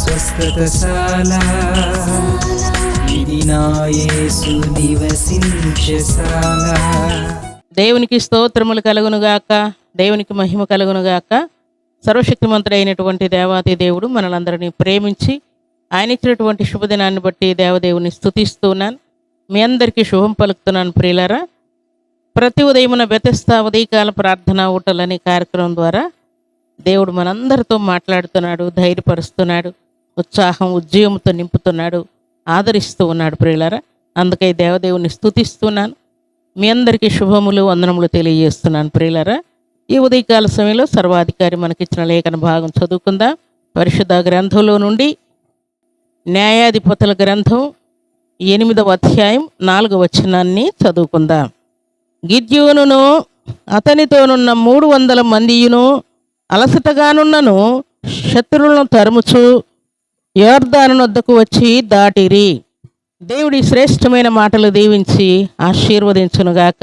స్వస్థతశాల. ఇది నా యేసు నివసించశాల దేవునికి స్తోత్రములు కలుగునుగాక దేవునికి మహిమ కలుగునుగాక సర్వశక్తిమంతుడైనటువంటి దేవాది దేవుడు మనలందరినీ ప్రేమించి ఆయన ఇచ్చినటువంటి శుభదినాన్ని బట్టి దేవదేవుని స్థుతిస్తున్నాను మీ అందరికీ శుభం పలుకుతున్నాను ప్రియులరా. ప్రతి ఉదయమున వ్యతస్థ ఉదయకాల ప్రార్థన ఊటలని కార్యక్రమం ద్వారా దేవుడు మనందరితో మాట్లాడుతున్నాడు ధైర్యపరుస్తున్నాడు ఉత్సాహం ఉద్యమంతో నింపుతున్నాడు ఆదరిస్తూ ఉన్నాడు ప్రియులారా. అందుకే దేవదేవుని స్థుతిస్తున్నాను మీ అందరికీ శుభములు వందనములు తెలియజేస్తున్నాను ప్రియులరా. ఈ ఉదయకాల సమయంలో సర్వాధికారి మనకిచ్చిన లేఖన భాగం చదువుకుందాం. పరిశుద్ధ గ్రంథంలో నుండి న్యాయాధిపతుల గ్రంథం ఎనిమిదవ అధ్యాయం నాలుగవ వచనాన్ని చదువుకుందాం. గిద్యోనును అతనితోనున్న మూడు వందల మందియును అలసటగానున్నను శత్రువులను తరుముచు యోర్ధాను వద్దకు వచ్చి దాటిరి. దేవుడి శ్రేష్టమైన మాటలు దీవించి ఆశీర్వదించునుగాక.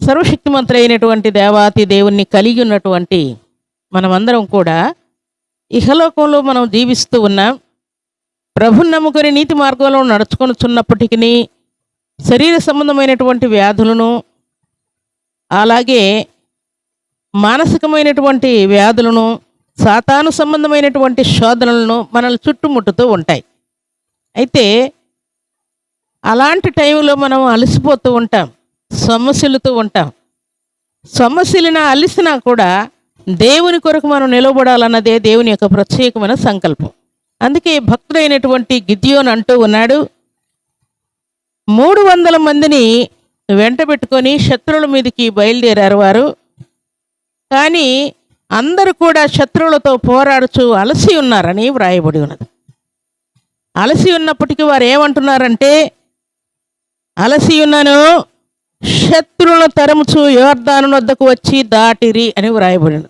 సర్వశక్తిమంతులు అయినటువంటి దేవాతి దేవుణ్ణి కలిగి ఉన్నటువంటి మనమందరం కూడా ఇహలోకంలో మనం జీవిస్తూ ఉన్నాం ప్రభు నమ్ముకొని నీతి మార్గంలో నడుచుకొనుచున్నప్పటికీ శరీర సంబంధమైనటువంటి వ్యాధులను అలాగే మానసికమైనటువంటి వ్యాధులను సాతాను సంబంధమైనటువంటి శోధనలను మనల్ని చుట్టుముట్టుతూ ఉంటాయి. అయితే అలాంటి టైంలో మనం అలసిపోతూ ఉంటాం సమస్యలతో ఉంటాం. సమస్యలను అలిసినా కూడా దేవుని కొరకు మనం నిలబడాలన్నదే దేవుని యొక్క ప్రత్యేకమైన సంకల్పం. అందుకే భక్తుడైనటువంటి గిద్యోన్ అంటూ ఉన్నాడు మూడు వందల మందిని వెంట పెట్టుకొని శత్రువుల మీదకి బయలుదేరారు వారు. కానీ అందరూ కూడా శత్రువులతో పోరాడుచు అలసి ఉన్నారని వ్రాయబడి ఉన్నది. అలసి ఉన్నప్పటికీ వారు ఏమంటున్నారంటే అలసి ఉన్నాను శత్రువులను తరముచు యోర్దాను వద్దకు వచ్చి దాటిరి అని వ్రాయబడిన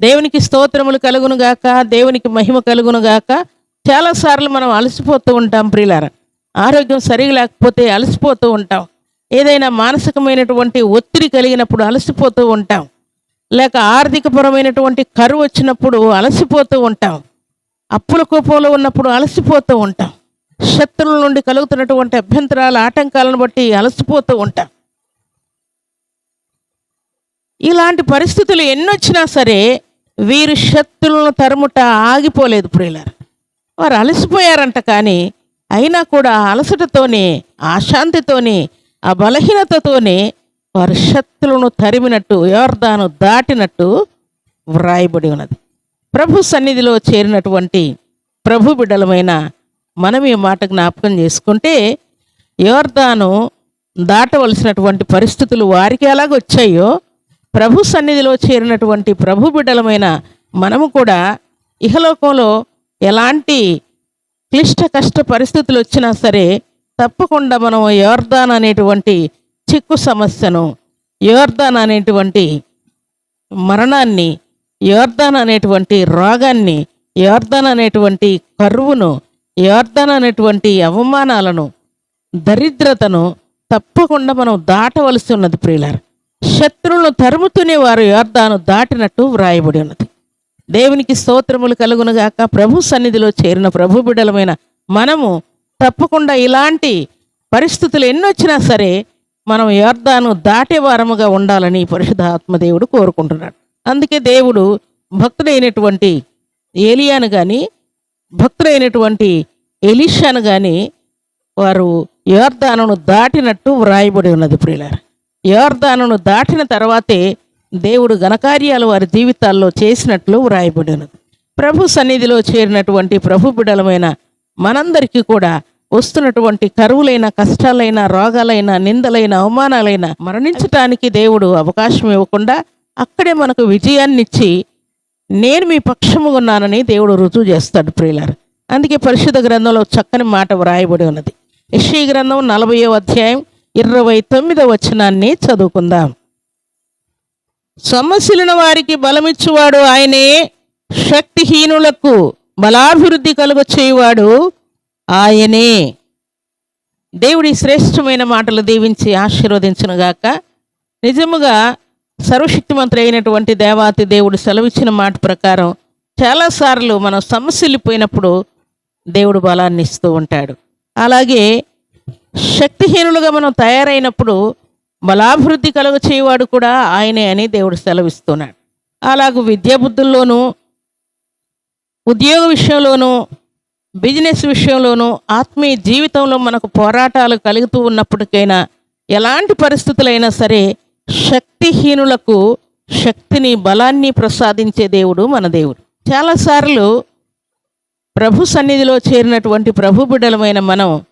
దేవునికి స్తోత్రములు కలుగును గాక దేవునికి మహిమ కలుగును గాక చాలాసార్లు మనం అలసిపోతూ ఉంటాం ప్రియులార. ఆరోగ్యం సరిగా లేకపోతే అలసిపోతూ ఉంటాం. ఏదైనా మానసికమైనటువంటి ఒత్తిడి కలిగినప్పుడు అలసిపోతూ ఉంటాం. లేక ఆర్థికపరమైనటువంటి కరువు వచ్చినప్పుడు అలసిపోతూ ఉంటాం. అప్పుల కోపంలో ఉన్నప్పుడు అలసిపోతూ ఉంటాం. శత్రువుల నుండి కలుగుతున్నటువంటి అభ్యంతరాల ఆటంకాలను బట్టి అలసిపోతూ ఉంటాం. ఇలాంటి పరిస్థితులు ఎన్నొచ్చినా సరే వీరు శత్రువులను తరుముట ఆగిపోలేదు ప్రియులారు. వారు అలసిపోయారంట కానీ అయినా కూడా అలసటతోనే ఆ శాంతితోనే ఆ బలహీనతతోనే వారు తరిమినట్టు యోర్దాను దాటినట్టు వ్రాయబడి ఉన్నది. ప్రభు సన్నిధిలో చేరినటువంటి ప్రభు బిడ్డలమైన మనం ఈ మాట జ్ఞాపకం చేసుకుంటే యోర్దాను దాటవలసినటువంటి పరిస్థితులు వారికి ఎలాగొచ్చాయో ప్రభు సన్నిధిలో చేరినటువంటి ప్రభు బిడ్డలమైన మనము కూడా ఇహలోకంలో ఎలాంటి క్లిష్ట కష్ట పరిస్థితులు వచ్చినా సరే తప్పకుండా మనం యోర్దాన్ అనేటువంటి చిక్కు సమస్యను యోర్దాన్ అనేటువంటి మరణాన్ని యోర్దాన్ అనేటువంటి రోగాన్ని యోర్దాన్ అనేటువంటి కరువును యోర్దాన్ అనేటువంటి అవమానాలను దరిద్రతను తప్పకుండా మనం దాటవలసి ఉన్నది ప్రియులారు. శత్రువులను తరుముతూనే వారు యోర్దాను దాటినట్టు వ్రాయబడి ఉన్నది. దేవునికి స్తోత్రములు కలుగునుగాక ప్రభు సన్నిధిలో చేరిన ప్రభు బిడ్డలమైన మనము తప్పకుండా ఇలాంటి పరిస్థితులు ఎన్నొచ్చినా సరే మనం యోర్ధాను దాటే వారముగా ఉండాలని పరిశుద్ధ ఆత్మదేవుడు కోరుకుంటున్నాడు. అందుకే దేవుడు భక్తుడైనటువంటి ఏలియాను కానీ భక్తుడైనటువంటి ఎలిషాను కానీ వారు యోర్ధానును దాటినట్టు వ్రాయబడి ఉన్నది ప్రియులారు. యోర్ధానును దాటిన తర్వాతే దేవుడు ఘనకార్యాలు వారి జీవితాల్లో చేసినట్లు వ్రాయబడి ఉన్నది. ప్రభు సన్నిధిలో చేరినటువంటి ప్రభు బిడలమైన మనందరికీ కూడా వస్తున్నటువంటి కరువులైన కష్టాలైన రోగాలైన నిందలైన అవమానాలైన మరణించటానికి దేవుడు అవకాశం ఇవ్వకుండా అక్కడే మనకు విజయాన్నిచ్చి నేను మీ పక్షముగా ఉన్నానని దేవుడు రుజువు చేస్తాడు ప్రియులారు. అందుకే పరిశుద్ధ గ్రంథంలో చక్కని మాట వ్రాయబడి ఉన్నది. యెషయా గ్రంథం నలభయో అధ్యాయం ఇరవై తొమ్మిదవ వచనాన్ని చదువుకుందాం. సమస్యలను వారికి బలమిచ్చువాడు ఆయనే శక్తిహీనులకు బలాభివృద్ధి కలుగ చేయువాడు ఆయనే. దేవుడి శ్రేష్టమైన మాటలు దీవించి ఆశీర్వదించునుగాక. నిజముగా సర్వశక్తిమంతుడు అయినటువంటి దేవాతి దేవుడు సెలవిచ్చిన మాట ప్రకారం చాలాసార్లు మనం సమస్యలిపోయినప్పుడు దేవుడు బలాన్ని ఇస్తూ ఉంటాడు. అలాగే శక్తిహీనులుగా మనం తయారైనప్పుడు బలాభివృద్ధి కలుగ చేయవాడు కూడా ఆయనే అని దేవుడు సెలవిస్తున్నాడు. అలాగే విద్యాబుద్ధుల్లోనూ ఉద్యోగ విషయంలోనూ బిజినెస్ విషయంలోనూ ఆత్మీయ జీవితంలో మనకు పోరాటాలు కలుగుతూ ఉన్నప్పటికైనా ఎలాంటి పరిస్థితులైనా సరే శక్తిహీనులకు శక్తిని బలాన్ని ప్రసాదించే దేవుడు మన దేవుడు. చాలాసార్లు ప్రభు సన్నిధిలో చేరినటువంటి ప్రభు బిడ్డలమైన మనం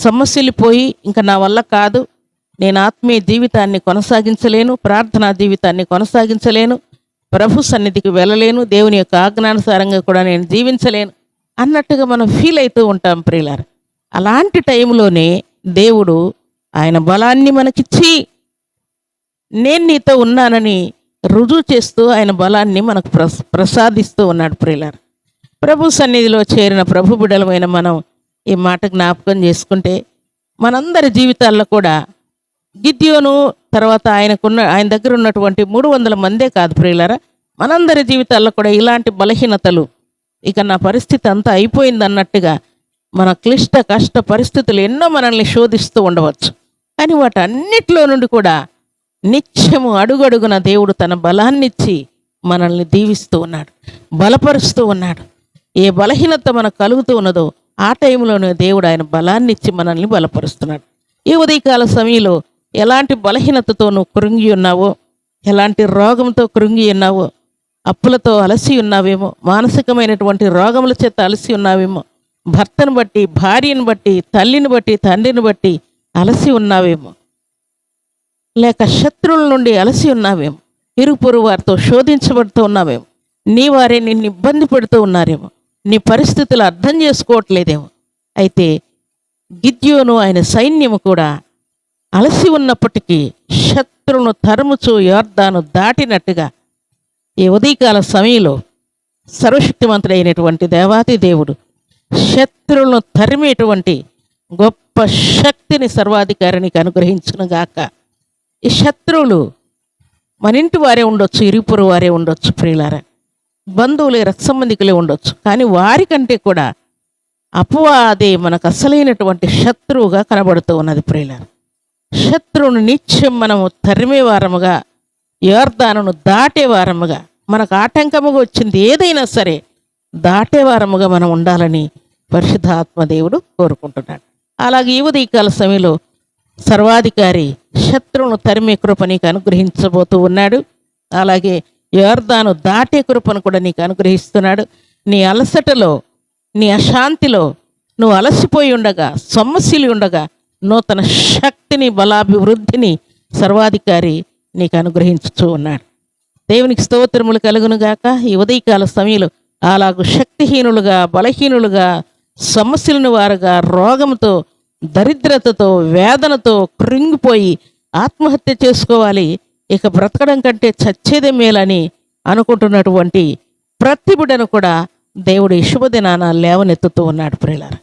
సమస్యలు పోయి ఇంకా నా వల్ల కాదు. నేను ఆత్మీయ జీవితాన్ని కొనసాగించలేను. ప్రార్థనా జీవితాన్ని కొనసాగించలేను. ప్రభు సన్నిధికి వెళ్ళలేను. దేవుని యొక్క ఆజ్ఞానుసారంగా కూడా నేను జీవించలేను. అన్నట్టుగా మనం ఫీల్ అవుతూ ఉంటాం ప్రియులార. అలాంటి టైంలోనే దేవుడు ఆయన బలాన్ని మనకిచ్చి నేను నీతో ఉన్నానని రుజువు చేస్తూ ఆయన బలాన్ని మనకు ప్రస ప్రసాదిస్తూ ఉన్నాడు ప్రియులార. ప్రభు సన్నిధిలో చేరిన ప్రభు బిడలమైన మనం ఈ మాట జ్ఞాపకం చేసుకుంటే మనందరి జీవితాల్లో కూడా గిద్యోను తర్వాత ఆయనకున్న ఆయన దగ్గర ఉన్నటువంటి మూడు వందల మందే కాదు ప్రియులరా. మనందరి జీవితాల్లో కూడా ఇలాంటి బలహీనతలు ఇక నా పరిస్థితి అంతా అయిపోయింది అన్నట్టుగా మన క్లిష్ట కష్ట పరిస్థితులు ఎన్నో మనల్ని శోధిస్తూ ఉండవచ్చు. కానీ వాటన్నిటిలో నుండి కూడా నిత్యము అడుగడుగున దేవుడు తన బలాన్నిచ్చి మనల్ని దీవిస్తూ ఉన్నాడు బలపరుస్తూ ఉన్నాడు. ఏ బలహీనత మనకు కలుగుతూ ఉన్నదో ఆ టైంలోనే దేవుడు ఆయన బలాన్ని ఇచ్చి మనల్ని బలపరుస్తున్నాడు. ఈ ఉదయకాల సమయంలో ఎలాంటి బలహీనతతో నువ్వు కృంగి ఉన్నావో ఎలాంటి రోగంతో కృంగి ఉన్నావో అప్పులతో అలసి ఉన్నావేమో మానసికమైనటువంటి రోగముల చేత అలసి ఉన్నావేమో భర్తను బట్టి భార్యను బట్టి తల్లిని బట్టి తండ్రిని బట్టి అలసి ఉన్నావేమో. లేక శత్రువుల నుండి అలసి ఉన్నావేమో ఇరుపురు వారితో శోధించబడుతూ ఉన్నావేమో నీ వారే నిన్ను ఇబ్బంది పెడుతూ ఉన్నారేమో నీ పరిస్థితులు అర్థం చేసుకోవట్లేదేమో. అయితే గిద్యోను ఆయన సైన్యము కూడా అలసి ఉన్నప్పటికీ శత్రువును తరుముచు యోర్ధాను దాటినట్టుగా ఈ ఉదయకాల సమయంలో సర్వశక్తివంతుడైనటువంటి దేవాతి దేవుడు శత్రువులను తరిమేటువంటి గొప్ప శక్తిని సర్వాధికారానికి అనుగ్రహించునుగాక ఈ శత్రువులు మన ఇంటి వారే ఉండొచ్చు ఇరుపురు వారే ఉండొచ్చు ప్రియులారా. బంధువులే రక్తసంబంధికులే ఉండొచ్చు. కానీ వారికంటే కూడా అపవాదే మనకు అసలైనటువంటి శత్రువుగా కనబడుతూ ఉన్నది ప్రియులారా. శత్రువును నిత్యం మనము తరిమే వారముగా దాటేవారముగా మనకు ఆటంకముగా వచ్చింది ఏదైనా సరే దాటేవారముగా మనం ఉండాలని పరిశుద్ధాత్మదేవుడు కోరుకుంటున్నాడు. అలాగే ఈ ఉదయకాల సమయంలో సర్వాధికారి శత్రువును తరిమే కృప నీకు అనుగ్రహించబోతూ ఉన్నాడు. అలాగే యోర్ధాను దాటే కృపను కూడా నీకు అనుగ్రహిస్తున్నాడు. నీ అలసటలో నీ అశాంతిలో నువ్వు అలసిపోయి ఉండగా సమస్యలు ఉండగా నూతన శక్తిని బలాభివృద్ధిని సర్వాధికారి నీకు అనుగ్రహించుతూ ఉన్నాడు దేవునికి స్తోత్రములు కలుగును గాక. ఈ ఉదయకాల సమయంలో అలాగు శక్తిహీనులుగా బలహీనులుగా సమస్యలను వారుగా రోగంతో దరిద్రతతో వేదనతో కృంగిపోయి ఆత్మహత్య చేసుకోవాలి. ఇక బ్రతకడం కంటే చచ్చేదే మేలని అనుకుంటున్నటువంటి ప్రతి బిడ్డను కూడా దేవుడు శుభదినాన లేవనెత్తుతూ ఉన్నాడు ప్రియులారా.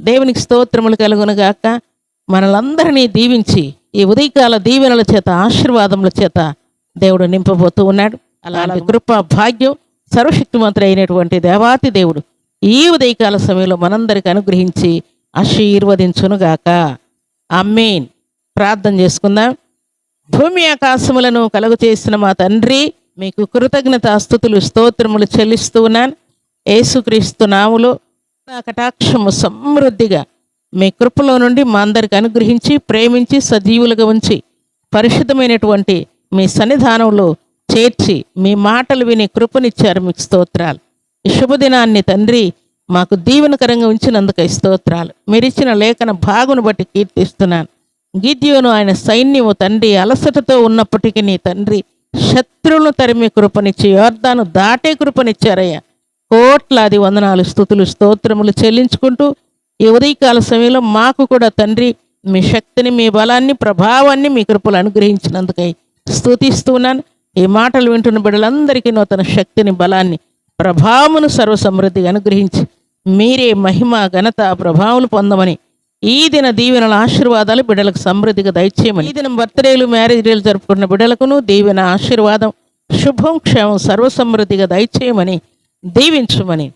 దేవునికి స్తోత్రములు కలుగును గాక. మనలందరినీ దీవించి ఈ ఉదయకాల దీవెనల చేత ఆశీర్వాదముల చేత దేవుడు నింపబోతూ ఉన్నాడు. అలాంటి కృప భాగ్యం సర్వశక్తిమంతుడు అయినటువంటి దేవాతి దేవుడు ఈ ఉదయకాల సమయంలో మనందరికి అనుగ్రహించి ఆశీర్వదించునుగాక. అమ్మేన్ ప్రార్థన చేసుకుందాం. భూమి ఆకాశములను కలుగు చేసిన మా తండ్రి మీకు కృతజ్ఞత స్థుతులు స్తోత్రములు చెల్లిస్తూ ఉన్నాను. యేసుక్రీస్తు నాములో నా కటాక్షము సమృద్ధిగా మీ కృపలో నుండి మా అందరికి అనుగ్రహించి ప్రేమించి సజీవులుగా ఉంచి పరిశుద్ధమైనటువంటి మీ సన్నిధానంలో చేర్చి మీ మాటలు విని కృపనిచ్చారు మీకు స్తోత్రాలు. ఈ శుభదినాన్ని తండ్రి మాకు దీవెనకరంగా ఉంచినందుకు స్తోత్రాలు. మీరిచ్చిన లేఖన భాగును బట్టి కీర్తిస్తున్నాను. గిద్యోను ఆయన సైన్యము తండ్రి అలసటతో ఉన్నప్పటికీ నీ తండ్రి శత్రువులను తరిమి కృపనిచ్చి యోర్ధాను దాటే కృపనిచ్చారయ్యా. కోట్లాది వందనాలు స్థుతులు స్తోత్రములు చెల్లించుకుంటూ ఈ ఉదయకాల సమయంలో మాకు కూడా తండ్రి మీ శక్తిని మీ బలాన్ని ప్రభావాన్ని మీ కృపలు అనుగ్రహించినందుకై స్తుతిస్తున్నాను ఈ మాటలు వింటున్న బిడ్డలందరికీ నూతన శక్తిని బలాన్ని ప్రభావమును సర్వసమృద్ధిగా అనుగ్రహించి మీరే మహిమ ఘనత ప్రభావాలు పొందమని ఈ దిన దీవెనల ఆశీర్వాదాలు బిడ్డలకు సమృద్ధిగా దయచేయమని. ఈ దినం బర్త్డేలు మ్యారేజ్ డేలు జరుపుకున్న బిడ్డలకును దీవెన ఆశీర్వాదం శుభం క్షేమం సర్వసమృద్ధిగా దయచేయమని దీవించుమని.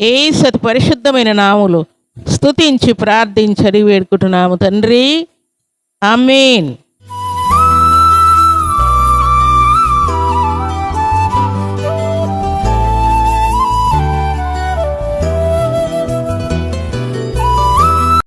ఏ సతి పరిశుద్ధమైన నాములు స్తుతించి ప్రార్థించడి వేడుకుంటున్నాము తండ్రి. ఆమెన్.